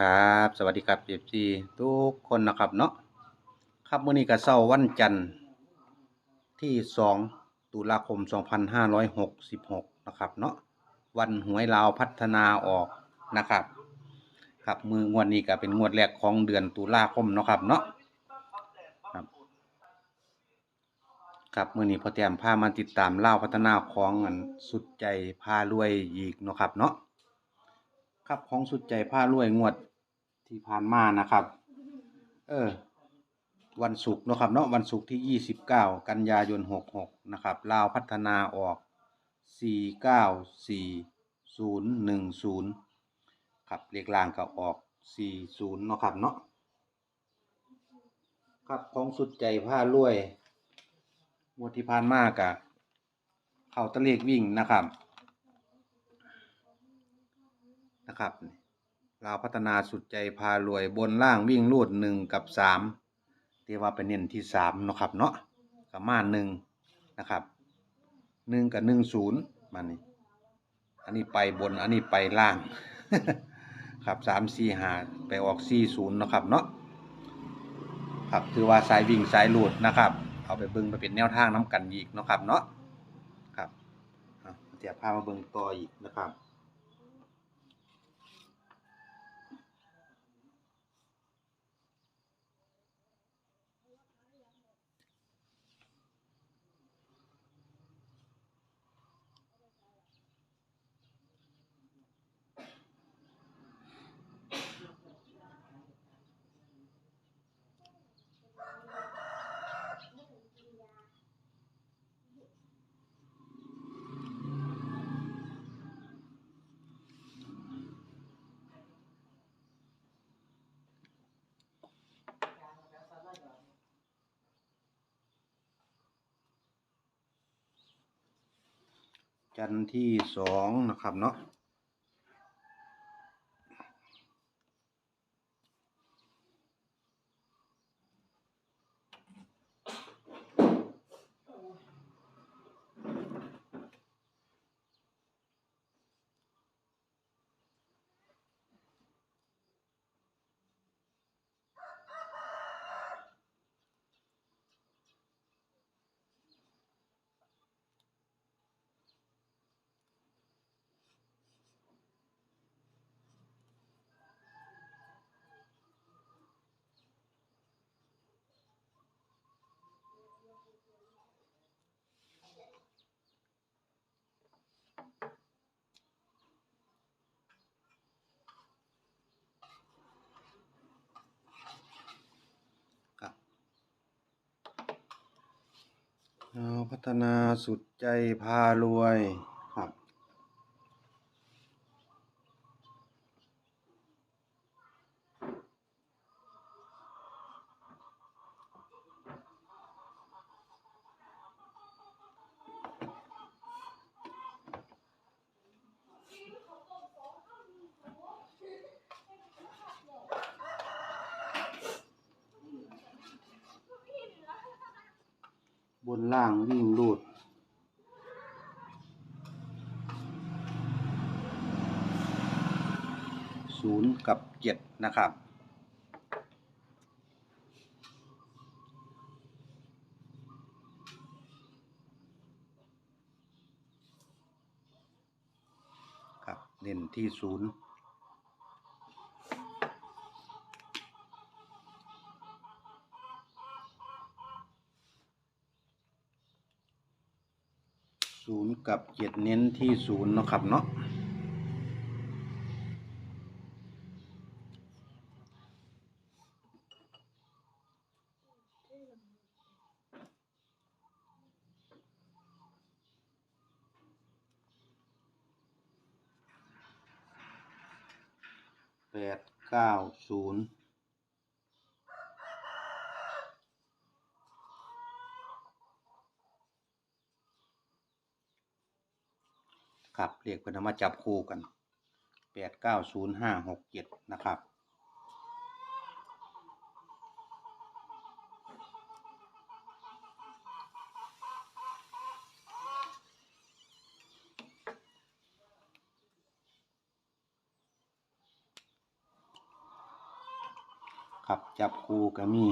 ครับ สวัสดีครับเอฟซีทุกคนนะครับเนาะครับมื้อนี้ก็เช้าวันจันทร์ที่2ตุลาคม 2566 นะครับเนาะวันหวยลาวพัฒนาออกนะครับ ครับมืองวดนี้ก็เป็นงวดแรกของเดือนตุลาคมเนาะครับเนาะครับครับมื้อนี้พอแต้มพามาติดตามลาวพัฒนาของอันสุดใจพารวยอีกเนาะครับเนาะ ครับของสุดใจผ้ารวยงวดที่ผ่านมานะครับ เออ วันศุกร์เนาะครับเนาะวันศุกร์ที่29กันยายน66นะครับลาวพัฒนาออก494010ครับเลขล่างก็ออก40เนาะครับเนาะครับของสุดใจผ้ารวยงวดที่ผ่านมากะเข้าตะเลขวิ่งนะครับ นะครับลาวพัฒนาสุดใจพารวยบนล่างวิ่งรูดหนึ่งกับสามเรียกว่าเป็นเน้นที่สามเนาะครับเนาะกับมาหนึ่งนะครับหนึ่งกับหนึ่งศูนย์มานี่อันนี้ไปบนอันนี้ไปล่าง ครับสามสี่หาไปออกสี่ศูนย์นะครับเนาะครับคือว่าสายวิ่งสายรูดนะครับ เอาไปเบิ่งไปเป็นแนวทางน้ำกันอีกนะครับเนาะครับเดี๋ยวพามาเบิ่งต่ออีกนะครับ จันทร์ที่สองนะครับเนาะ พัฒนาสุดใจพารวยครั บนล่างวิ่งรูดศูนย์กับเจ็ดนะครับ ครับ เน้นที่ศูนย์ ศูนย์กับเจ็ดเน้นที่ศูนย์เนาะครับเนาะแปดเก้าศูนย์ ครับเรียกเพื่อนมาจับคู่กันแปดเก้าศูนย์ห้าหกเจ็ดนะครับคครับจับคู่ก็มี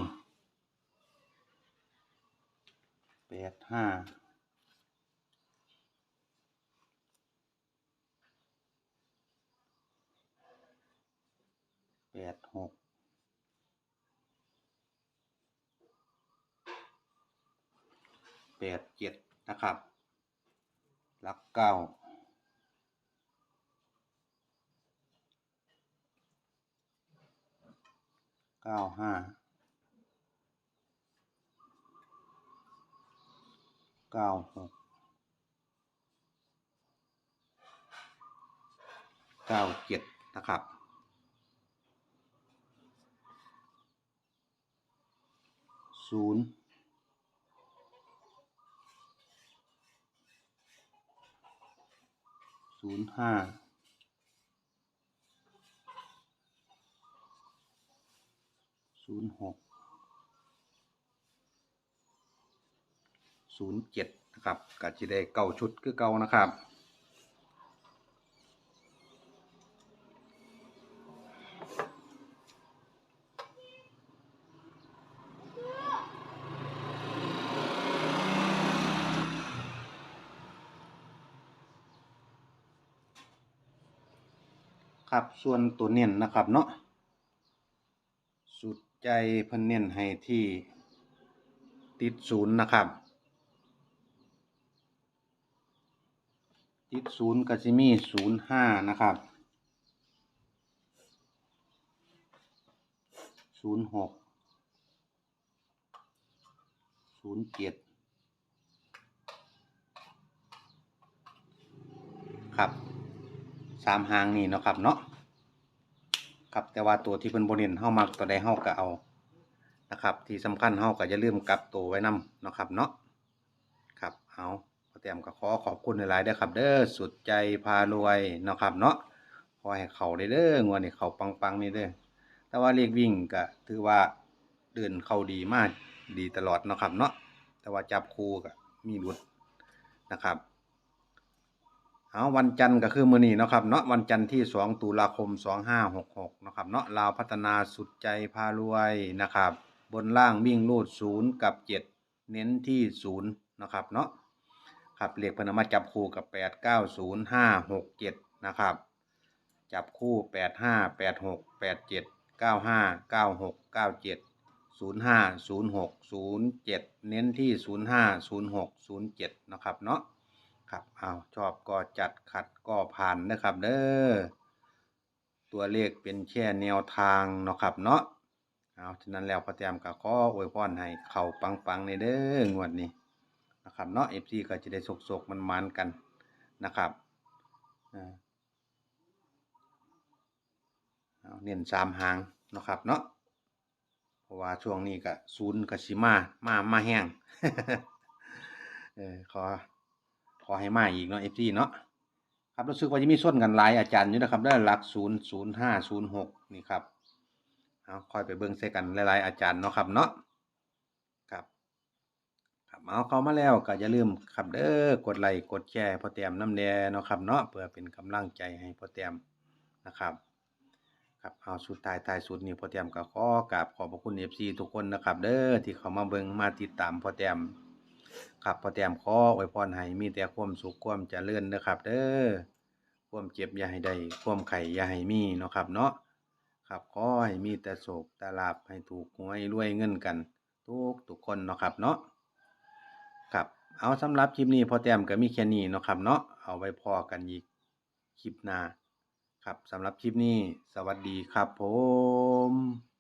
แปดห้า ดหกแปดเจ็ดนะครับ หลักเก้าเก้าห้าเก้าหกเก้าเจ็ดนะครับ ศูนย์ศูนย์ห้าศูนย์หกศูนย์เจ็ดนะครับก็จะได้เก้าชุดคือเก่านะครับ ครับส่วนตัวเน้นนะครับเนาะสุดใจเพิ่นเน้นให้ที่ติดศูนย์นะครับ ติดศูนย์ก็จะมีศูนย์ห้านะครับศูนย์หกศูนย์เจ็ดครับ สามหางนี่เนาะครับเนาะครับแต่ว่าตัวที่เป็นบนเน้นเฮามักตัวใดเฮาก็เอานะครับ ที่สำคัญเฮาก็อย่าลืมกลับตัวไว้นํเนาะครับเนาะครับเอาพอเตรียมก็ขอขอบคุณหลายๆเด้อครับ เด้อสุดใจพารวยเนาะครับเนาะขอให้เขาได้เด้องวดนี้เขาปังๆนี่เด้อแต่ว่าเลขวิ่งก็ถือว่าเดินเข้าดีมากดีตลอดเนาะครับเนาะแต่ว่าจับคู่ก็มีหลุดนะครับ เอาวันจันทร์ก็คือมื้อนี้เนาะครับเนาะวันจันทร์ที่ 2 ตุลาคม 2566นะครับเนาะลาวพัฒนาสุดใจพารวยนะครับ บนล่างวิ่งรูด0 กับ 7 เน้นที่0นะครับเนาะครับเลขพนมาจับคู่กับ 8 9 0 5 6 7นะครับจับคู่ 8 5 8 6 8 7 9 5 9 6 9 7 0 5 0 6 0 7 เน้นที่ 0 5 0 6 0 7นะครับเนาะ ครับเอาชอบก็จัดขัดก็ผ่านนะครับเด้อตัวเลขเป็นแค่แนวทางเนาะครับเนาะเอาฉะนั้นแล้วพอแต้มก็ขออวยพรให้เข้าปังๆในเด้องวดนี้นะครับเนาะ FC ก็จะได้สกๆมันๆกันนะครับอ่าเอาเน้นสามหางนะครับเนาะเพราะว่าช่วงนี้ก็ศูนย์ก็สิมามามาแห้งเออขอ ขอให้มาอีกเนาะ FG เนาะครับรู้สึกว่าจะมีส่วนกันหลายอาจารย์อยู่นะครับได้หลักศูนย์ศูนย์ห้าศูนย์หกนี่ครับเอาคอยไปเบิ่งใส่กันหลายๆอาจารย์เนาะครับเนาะครับครับเอาเข้ามาแล้วก็อย่าลืมครับเด้อกดไลค์กดแชร์พอแต้มน้ำแดงเนาะครับเนาะเพื่อเป็นกำลังใจให้พอแต้มนะครับครับเอาสุดท้ายท้ายสุดนี่พอแต้มก็ขอกราบขอบพระคุณ FC ทุกคนนะครับ เด้อที่เขามาเบิ่งมาติดตามพอแต้ม ครับพอแต้มขออวยพรให้มีแต่ความสุขความเจริญนะครับ เด้อความเจ็บอย่าให้ได้ความไข่อย่าให้มีเนาะครับ เนาะครับขอให้มีแต่โศกแต่ลาบให้ถูกหวยรวยเงินกัน ทุกทุกคนเนาะครับเนาะครับเอาสำหรับคลิปนี้พอแต้มก็มีแค่นี้เนาะครับเนาะเอาไว้พอกันอีกคลิปหน้าครับสำหรับคลิปนี้ สวัสดีครับผม